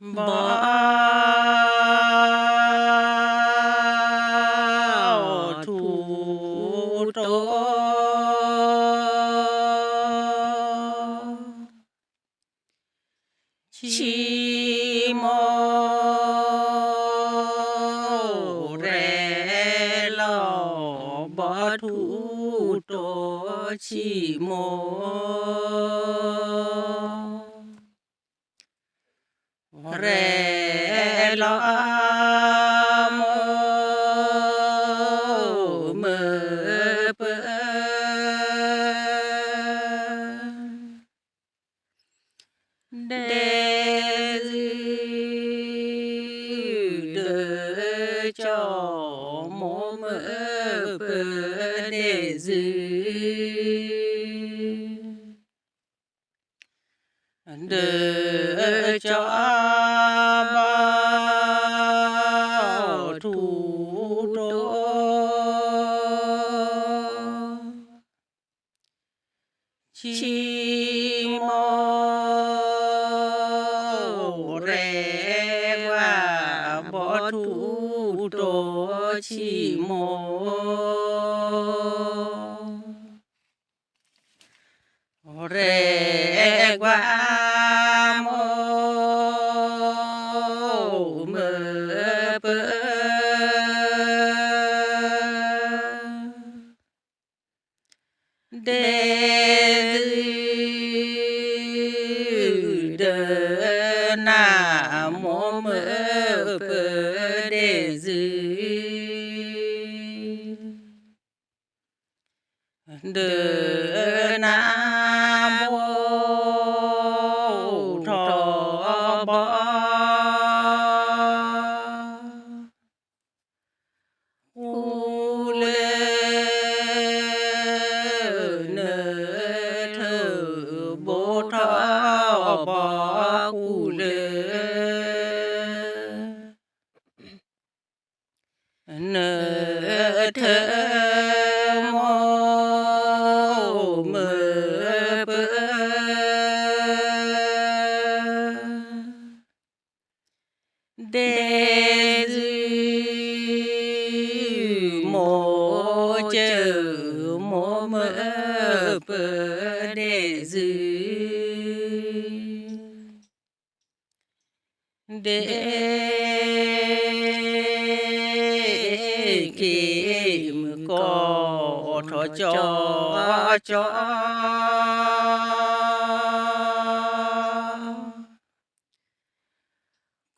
Bye. Bye. ลอ chi mô rê qua bó tu tô chi mô rê qua mô mơ bơ đê đế kim có thọ cho cho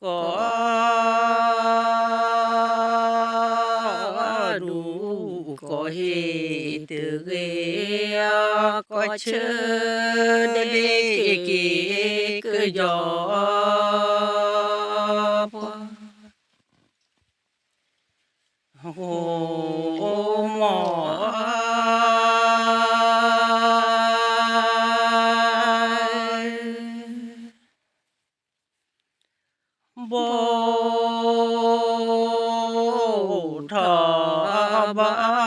có đủ có hệ từ ghê, có chớ đế kỳ cứ gió But Baba.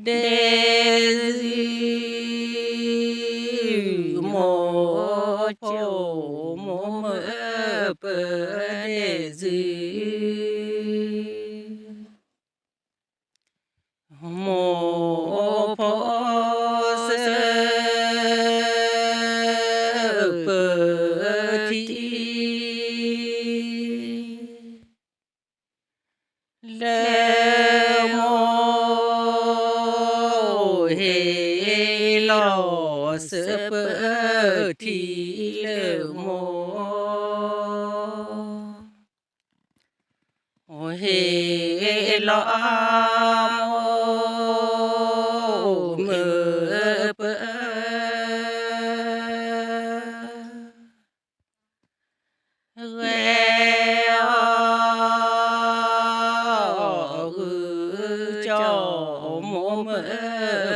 day. สเปอทีเลโมโอเฮลอมเมเปเอจอมม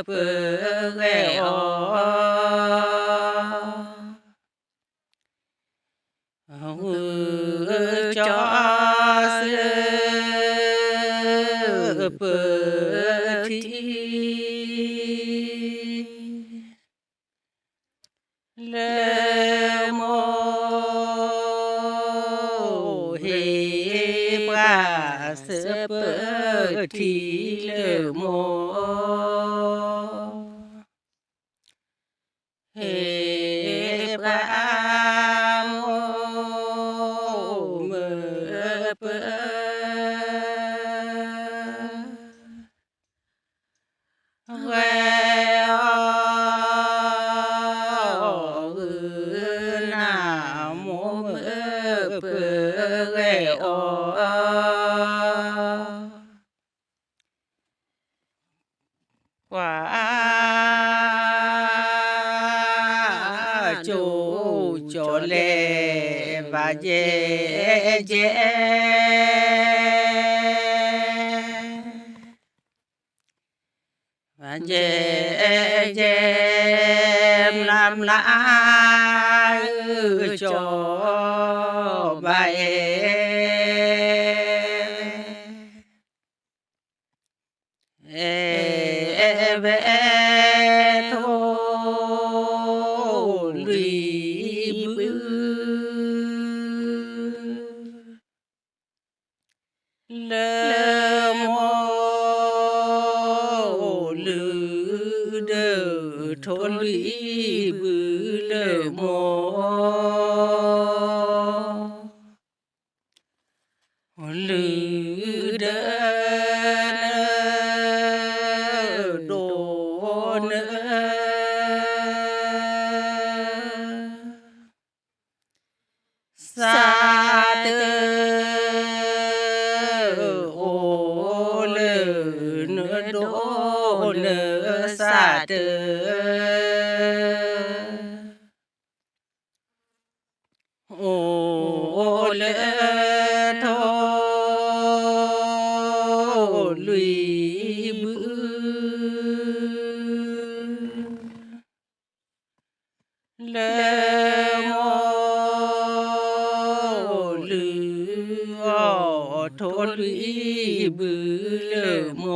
เปเว quả chủ chỗ lệ và dễ dễ và dễ dễ làm lại cho ーとう。Le mo lu o thô lụy bư lơ mô lư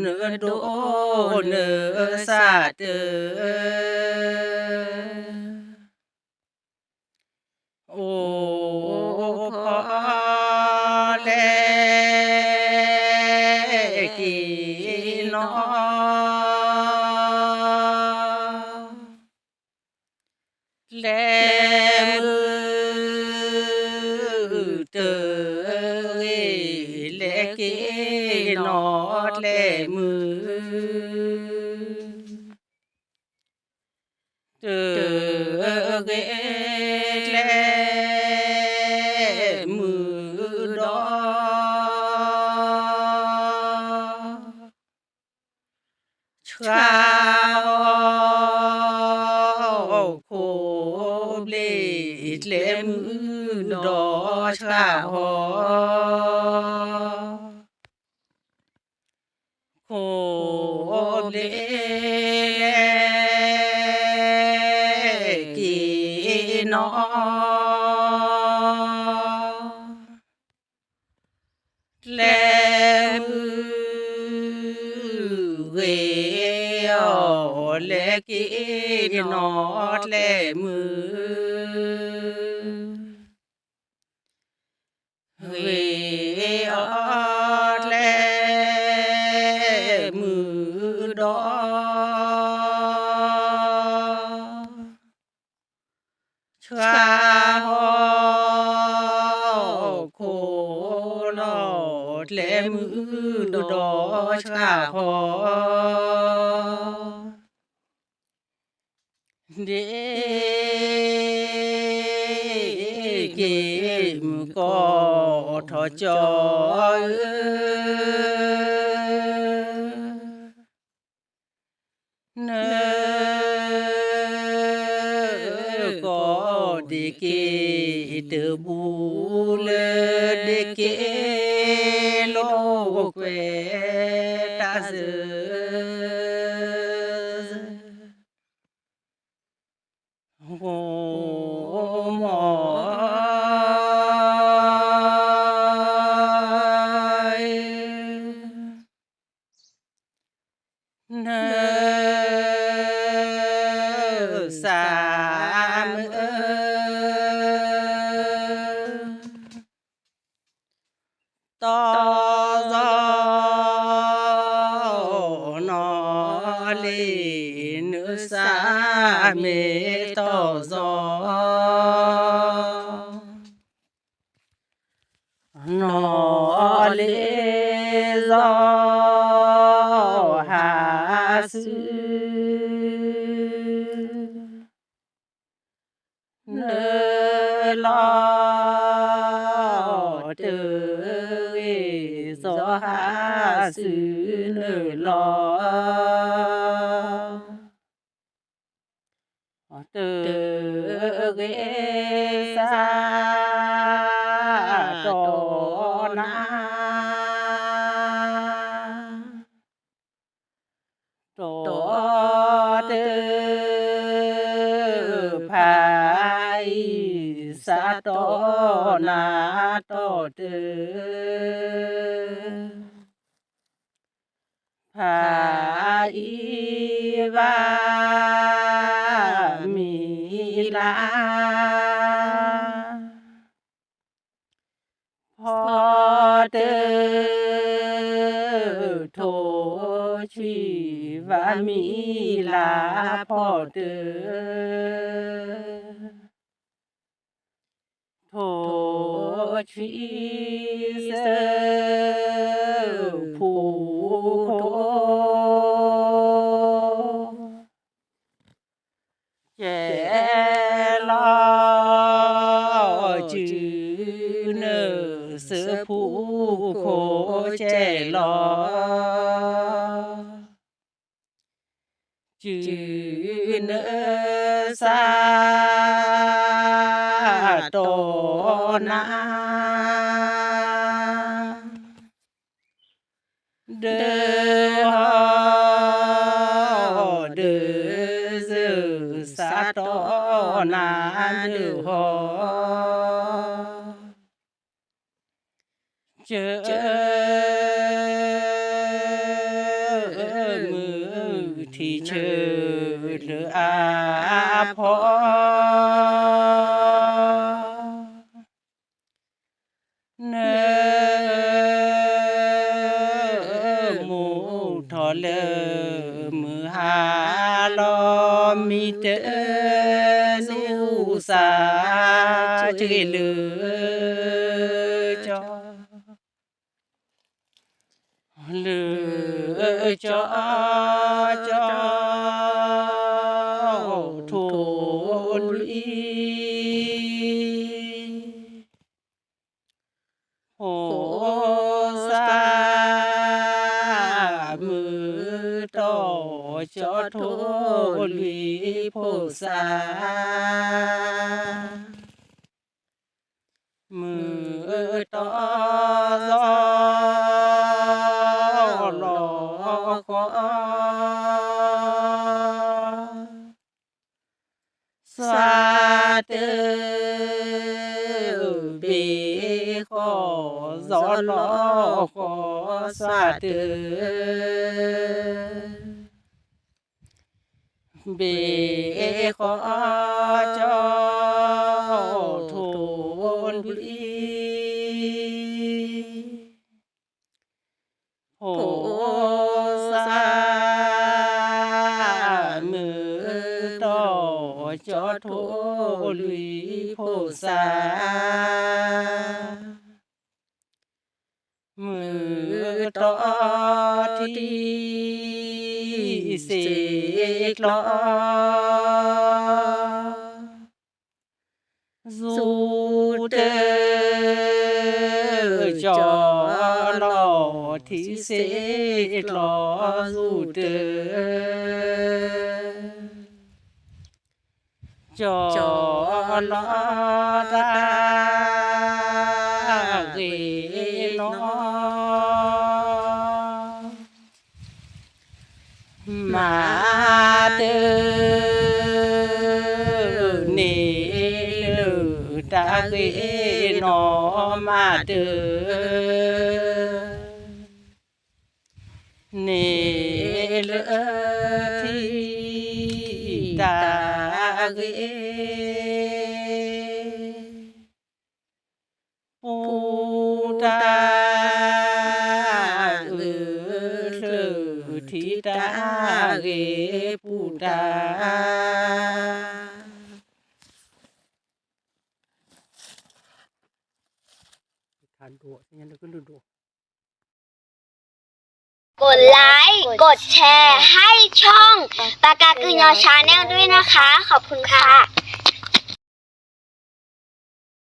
เนื้อโดเนื้อสาเตอ นอดแลมือเจอเกแลมือดอชาวโคบเลดแลมือดอชาว Ole Ginor Lemue Ole Ginor Lemue lọ lê mư đó cha ho เดเกมก็ทอจอยเนก็ดีเกตบูเลเดเกโลกเว เน สืเนลอเตเอซอหาสืเนลอ từ ghế นาโตตือภาอีวามีลาพอเตโทชีวามีลาพอเตอ thổ truy sơ phù thổ trẻ lo chữ nở sữa phụ khổ trẻ lo. Chữ nở xa โตนาเดือเดือสาโตนาเดือเจอมือที่เชื่ออาพอ xa chơi lơ cho lơ cho cho thổ lý hồ xa tơ bể khó gió lò khó xa tơ bể khó cho โพสามือตอที่เสกลอสูเตจอลอที่เสกลอสูเตจอ ลอตาเกนอมาเตอเนลือตาเกนอมาเตอ ตาเออเธอทิตาเกปูตาทานดูงั้นเราก็ดูดูกดไลค์ กดแชร์ให้ช่องปากากือยอชาแนลด้วยนะคะ ขอบคุณค่ะ